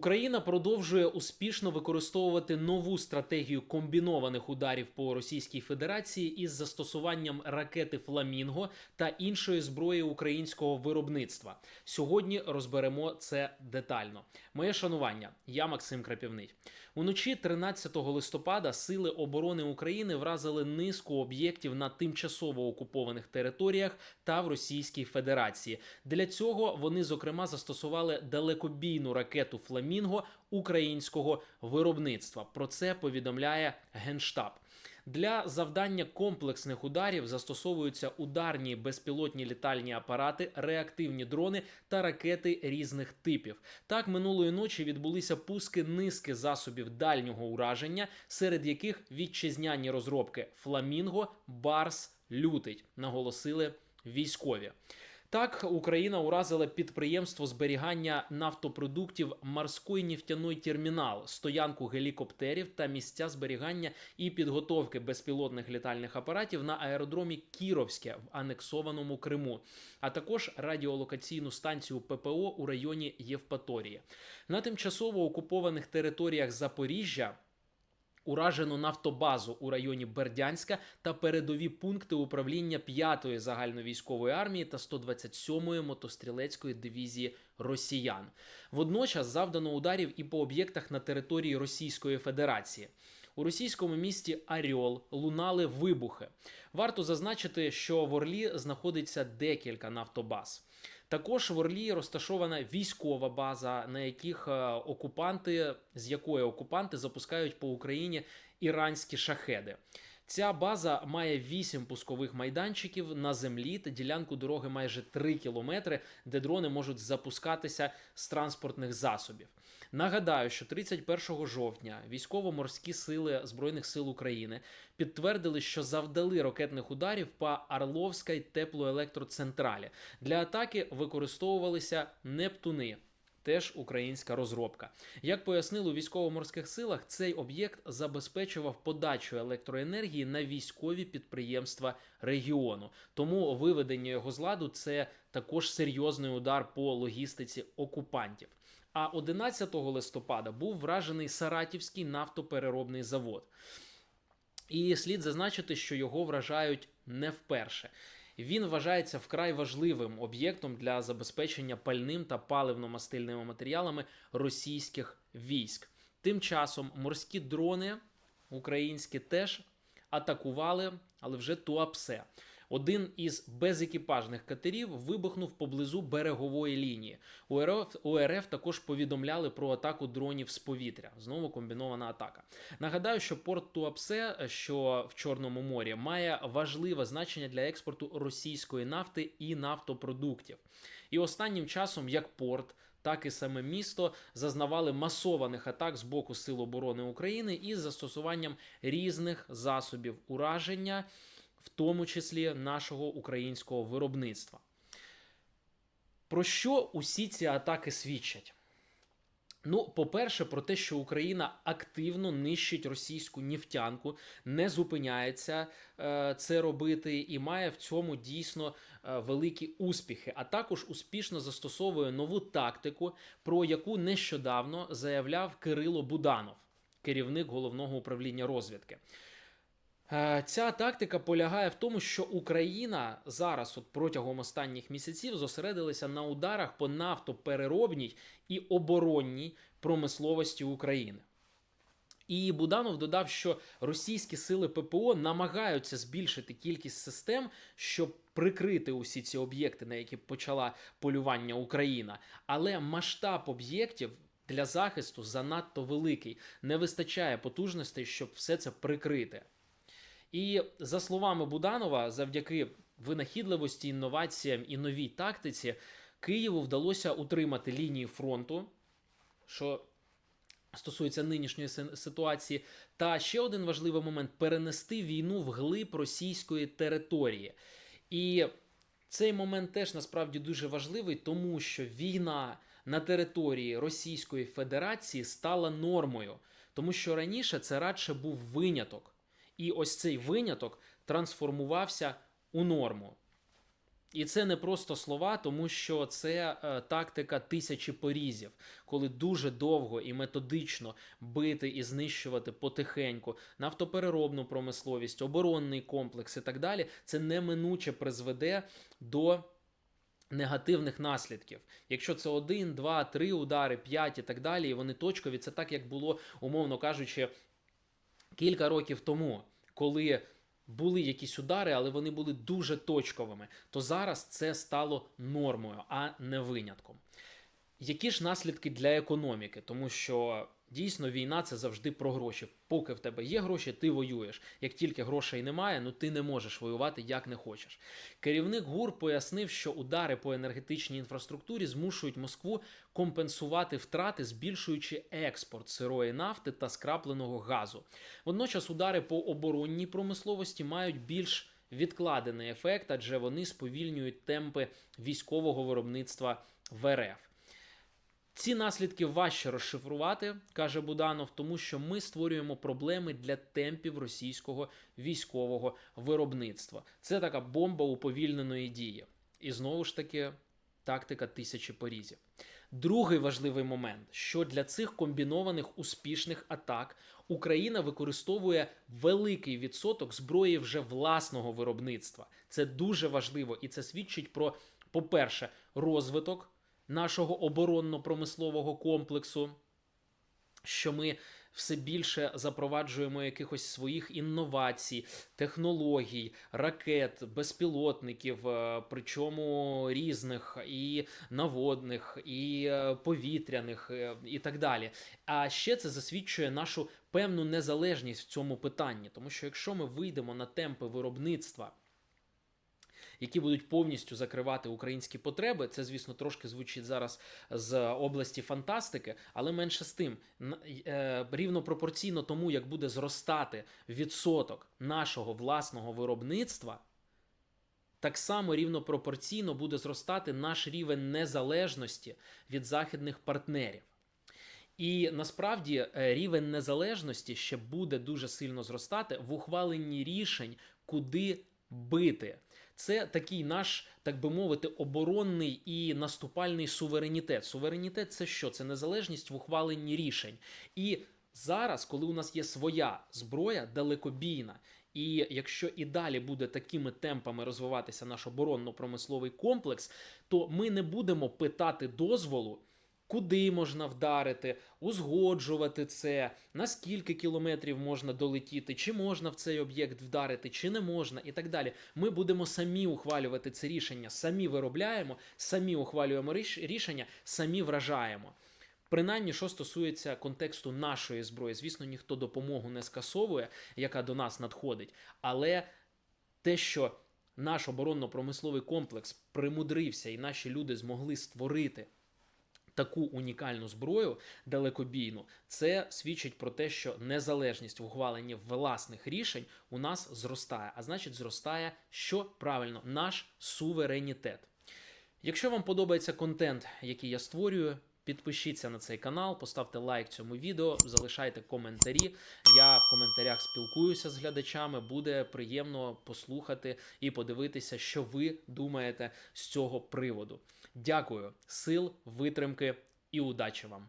Україна продовжує успішно використовувати нову стратегію комбінованих ударів по Російській Федерації із застосуванням ракети Фламінго та іншої зброї українського виробництва. Сьогодні розберемо це детально. Моє шанування. Я Максим Крапівний. Уночі 13 листопада сили оборони України вразили низку об'єктів на тимчасово окупованих територіях та в Російській Федерації. Для цього вони зокрема застосували далекобійну ракету Фламінго українського виробництва. Про це повідомляє Генштаб. Для завдання комплексних ударів застосовуються ударні безпілотні літальні апарати, реактивні дрони та ракети різних типів. Так минулої ночі відбулися пуски низки засобів дальнього ураження, серед яких вітчизняні розробки Фламінго, Барс, Лютий, наголосили військові. Так, Україна уразила підприємство зберігання нафтопродуктів морський нефтяний термінал, стоянку гелікоптерів та місця зберігання і підготовки безпілотних літальних апаратів на аеродромі Кіровське в анексованому Криму, а також радіолокаційну станцію ППО у районі Євпаторії. На тимчасово окупованих територіях Запоріжжя. Уражено нафтобазу у районі Бердянська та передові пункти управління 5-ї загальновійськової армії та 127-ї мотострілецької дивізії росіян. Водночас завдано ударів і по об'єктах на території Російської Федерації. У російському місті Аріол лунали вибухи. Варто зазначити, що в Орлі знаходиться декілька нафтобаз. Також в Орлі розташована військова база, на яких е, окупанти, з якої окупанти запускають по Україні іранські шахеди. Ця база має 8 пускових майданчиків на землі та ділянку дороги майже 3 кілометри, де дрони можуть запускатися з транспортних засобів. Нагадаю, що 31 жовтня військово-морські сили Збройних сил України підтвердили, що завдали ракетних ударів по Орловській теплоелектроцентралі. Для атаки використовувалися Нептуни. Теж українська розробка. Як пояснили у військово-морських силах, цей об'єкт забезпечував подачу електроенергії на військові підприємства регіону. Тому виведення його з ладу це також серйозний удар по логістиці окупантів. А 11 листопада був вражений Саратівський нафтопереробний завод. І слід зазначити, що його вражають не вперше. Він вважається вкрай важливим об'єктом для забезпечення пальним та паливно-мастильними матеріалами російських військ. Тим часом морські дрони українські теж атакували, але вже Туапсе. Один із безекіпажних катерів вибухнув поблизу берегової лінії. У РФ, також повідомляли про атаку дронів з повітря. Знову комбінована атака. Нагадаю, що порт Туапсе, що в Чорному морі, має важливе значення для експорту російської нафти і нафтопродуктів. І останнім часом, як порт, так і саме місто зазнавали масованих атак з боку Сил оборони України із застосуванням різних засобів ураження в тому числі нашого українського виробництва. Про що усі ці атаки свідчать? Ну, по-перше, про те, що Україна активно нищить російську нефтянку, не зупиняється е, це робити і має в цьому дійсно е, великі успіхи, а також успішно застосовує нову тактику, про яку нещодавно заявляв Кирило Буданов, керівник головного управління розвідки. Е, Ця тактика полягає в тому, що Україна зараз, от протягом останніх місяців, зосередилася на ударах по нафтопереробній і оборонній промисловості України. І Буданов додав, що російські сили ППО намагаються збільшити кількість систем, щоб прикрити усі ці об'єкти, на які почала полювання Україна, але масштаб об'єктів. Для захисту занадто великий, не вистачає потужностей, щоб все це прикрити. І за словами Буданова, завдяки винахідливості, інноваціям і новій тактиці, Києву вдалося утримати лінії фронту, що стосується нинішньої ситуації. Та ще один важливий момент перенести війну в глиб російської території. І цей момент теж насправді дуже важливий, тому що війна на території Російської Федерації стала нормою, тому що раніше це радше був виняток. І ось цей виняток трансформувався у норму. І це не просто слова, тому що це е, тактика тисячі порізів, коли дуже довго і методично бити і знищувати потихеньку нафтопереробну промисловість, оборонний комплекс і так далі. Це неминуче призведе до. Негативних наслідків, якщо це один, два, три удари, п'ять і так далі, і вони точкові, це так як було, умовно кажучи, кілька років тому, коли були якісь удари, але вони були дуже точковими, то зараз це стало нормою, а не винятком. Які ж наслідки для економіки? Тому що дійсно війна це завжди про гроші. Поки в тебе є гроші, ти воюєш. Як тільки грошей немає, ну ти не можеш воювати як не хочеш. Керівник ГУР пояснив, що удари по енергетичній інфраструктурі змушують Москву компенсувати втрати, збільшуючи експорт сирої нафти та скрапленого газу. Водночас удари по оборонній промисловості мають більш відкладений ефект, адже вони сповільнюють темпи військового виробництва в РФ. Ці наслідки важче розшифрувати, каже Буданов, тому що ми створюємо проблеми для темпів російського військового виробництва. Це така бомба уповільненої дії. І знову ж таки, тактика тисячі порізів. Другий важливий момент, що для цих комбінованих успішних атак Україна використовує великий відсоток зброї вже власного виробництва. Це дуже важливо, і це свідчить про, по-перше, розвиток нашого оборонно-промислового комплексу, що ми все більше запроваджуємо якихось своїх інновацій, технологій, ракет, безпілотників, е, причому різних і наводних, і е, повітряних, е, і так далі. А ще це засвідчує нашу певну незалежність в цьому питанні, тому що якщо ми вийдемо на темпи виробництва які будуть повністю закривати українські потреби. Це, звісно, трошки звучить зараз з області фантастики, але менше з тим е, рівно пропорційно тому, як буде зростати відсоток нашого власного виробництва. Так само рівно пропорційно буде зростати наш рівень незалежності від західних партнерів. І насправді е, рівень незалежності ще буде дуже сильно зростати в ухваленні рішень, куди бити. Це такий наш, так би мовити, оборонний і наступальний суверенітет. Суверенітет це що? Це незалежність в ухваленні рішень. І зараз, коли у нас є своя зброя далекобійна, і якщо і далі буде такими темпами розвиватися наш оборонно-промисловий комплекс, то ми не будемо питати дозволу. Куди можна вдарити, узгоджувати це, на скільки кілометрів можна долетіти, чи можна в цей об'єкт вдарити, чи не можна, і так далі. Ми будемо самі ухвалювати це рішення, самі виробляємо, самі ухвалюємо рішення, самі вражаємо. Принаймні, що стосується контексту нашої зброї, звісно, ніхто допомогу не скасовує, яка до нас надходить, але те, що наш оборонно-промисловий комплекс примудрився, і наші люди змогли створити таку унікальну зброю далекобійну, це свідчить про те, що незалежність в ухваленні власних рішень у нас зростає. А значить, зростає що правильно наш суверенітет. Якщо вам подобається контент, який я створюю, підпишіться на цей канал, поставте лайк цьому відео, залишайте коментарі. Я в коментарях спілкуюся з глядачами. Буде приємно послухати і подивитися, що ви думаєте з цього приводу. Дякую, сил, витримки і удачі вам!